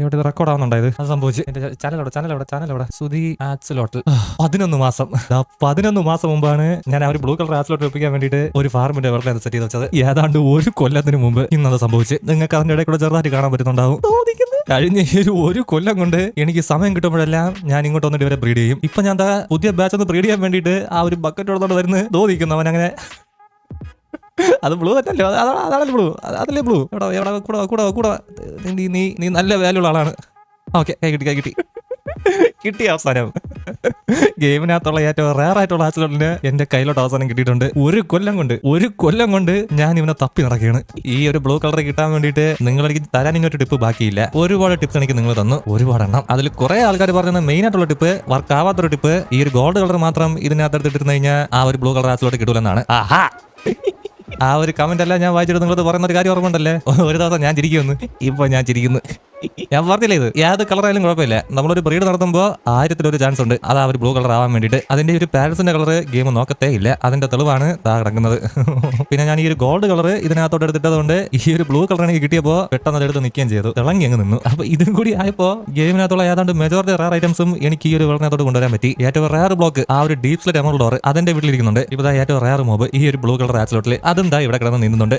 ഇവിടെ റെക്കോർഡ് ആവുന്നുണ്ടായത് അത് സംഭവിച്ചു. എന്റെ ചാനലോടെ ചാനലോടെ ചാനലോടെ സുധി ആക്സിലോട്ടൽ പതിനൊന്ന് മാസം. പതിനൊന്ന് മാസം മുമ്പാണ് ഞാൻ ആ ഒരു ബ്ലൂ കളർ ആക്സിലോട്ട് ഒപ്പിക്കാൻ വേണ്ടിയിട്ട് ഒരു ഫാർമിന്റെ വെള്ളം സെറ്റ് ചെയ്ത് വെച്ചത്. ഏതാണ്ട് ഒരു കൊല്ലത്തിന് മുമ്പ് ഇന്നത് സംഭവിച്ചു. നിങ്ങൾക്ക് അതിന്റെ ഇടയിൽ കൂടെ ചെറുതായിട്ട് കാണാൻ പറ്റുന്നുണ്ടാവും. കഴിഞ്ഞ ഒരു ഒരു കൊല്ലം കൊണ്ട് എനിക്ക് സമയം കിട്ടുമ്പോഴെല്ലാം ഞാൻ ഇങ്ങോട്ട് വന്നിട്ട് ഇവരെ ബ്രീഡ് ചെയ്യും. ഇപ്പൊ ഞാൻ പുതിയ ബാച്ച് ഒന്ന് ബ്രീഡ് ചെയ്യാൻ വേണ്ടിയിട്ട് ആ ഒരു ബക്കറ്റ് എടുത്തോണ്ട് വരുന്നത് തോന്നിക്കുന്നു. അവൻ അങ്ങനെ അത് ബ്ലൂ അല്ലല്ലോ അത് അതാണല്ലോ ബ്ലൂ അതല്ലേ ബ്ലൂ എവിടെ എവിടെ കൂടെ കൂടെ കൂടെ. നീ നീ നീ നല്ല വാല്യൂ ഉള്ള ആളാണ്. ഓക്കെ കൈ കിട്ടി കൈ കിട്ടി. കിട്ടി അവസാനം. ഗെയിമിനകത്തുള്ള ഏറ്റവും റയർ ആയിട്ടുള്ള ആക്സിഡന്റിന് എന്റെ കയ്യിലോട്ട് അവസാനം കിട്ടിയിട്ടുണ്ട്. ഒരു കൊല്ലം കൊണ്ട് ഒരു കൊല്ലം കൊണ്ട് ഞാൻ ഇവനെ തപ്പി നടക്കുകയാണ്. ഈ ഒരു ബ്ലൂ കളർ കിട്ടാൻ വേണ്ടിയിട്ട് നിങ്ങൾ എനിക്ക് തരാൻ ഇങ്ങോട്ട് ടിപ്പ് ബാക്കിയില്ല. ഒരുപാട് ടിപ്സ് എനിക്ക് നിങ്ങൾ തന്നു. ഒരുപാട് എണ്ണം. അതിൽ കുറെ ആൾക്കാർ പറഞ്ഞ മെയിൻ ആയിട്ടുള്ള ടിപ്പ് വർക്ക് ആവാത്തൊരു ടിപ്പ് ഈ ഒരു ഗോൾഡ് കളർ മാത്രം ഇതിനകത്ത് എടുത്തിട്ടിരുന്നു കഴിഞ്ഞാൽ ആ ഒരു ബ്ലൂ കളർ ആക്സിലോട്ട് കിട്ടൂലെന്നാണ്. ആഹാ! ആ ഒരു കമന്റ് അല്ല ഞാൻ വായിച്ചിട്ട് നിങ്ങളത് പറയുന്ന ഒരു കാര്യം ഓർമ്മ ഉണ്ടല്ലേ ഒരു ദിവസം ഞാൻ ചിരിക്കുന്നു ഇപ്പൊ ഞാൻ ചിരിക്കുന്നു. ഞാൻ പറഞ്ഞില്ലേ ഇത്? ഏത് കളർ ആയാലും കുഴപ്പമില്ല. നമ്മളൊരു ബ്രീഡ് നടത്തുമ്പോൾ ആയിരത്തിലൊരു ചാൻസ് ഉണ്ട്. അത് ആ ഒരു ബ്ലൂ കളർ ആവാൻ വേണ്ടിയിട്ട്. അതിന്റെ ഒരു പാരൻസിന്റെ കളർ ഗെയിം നോക്കത്തേ ഇല്ല. അതിന്റെ തെളിവാണ് താ കിടക്കുന്നത്. പിന്നെ ഞാൻ ഈ ഒരു ഗോൾഡ് കളർ ഇതിനകത്തോട്ട് എടുത്തിട്ടതുകൊണ്ട് ഈ ഒരു ബ്ലൂ കളർ എനിക്ക് കിട്ടിയപ്പോൾ പെട്ടെന്ന് അതെടുത്ത് നിൽക്കുകയും ചെയ്തു. തിളങ്ങി അങ്ങ് നിന്നു. അപ്പൊ ഇതും കൂടി ആയപ്പോൾ ഗെയിമിനകത്തുള്ള ഏതാണ്ട് മെജോറിറ്റി റയർ ഐറ്റംസും എനിക്ക് ഈ ഒരു വെള്ളത്തിനകത്തോട് കൊണ്ടുവരാൻ പറ്റി. ഏറ്റവും റയർ ബ്ലോക്ക് ആ ഒരു ഡീപ് സ്ലെറ്റ് എമൗണ്ട് ഡോർ അതിന്റെ വീട്ടിലിരിക്കുന്നുണ്ട്. ഇപ്പൊ ഏറ്റവും റയർ മോബ് ഈ ഒരു ബ്ലൂ കളർ ആച്ചിലോട്ടിൽ അതും ഇവിടെ കിടന്ന് നിന്നുണ്ട്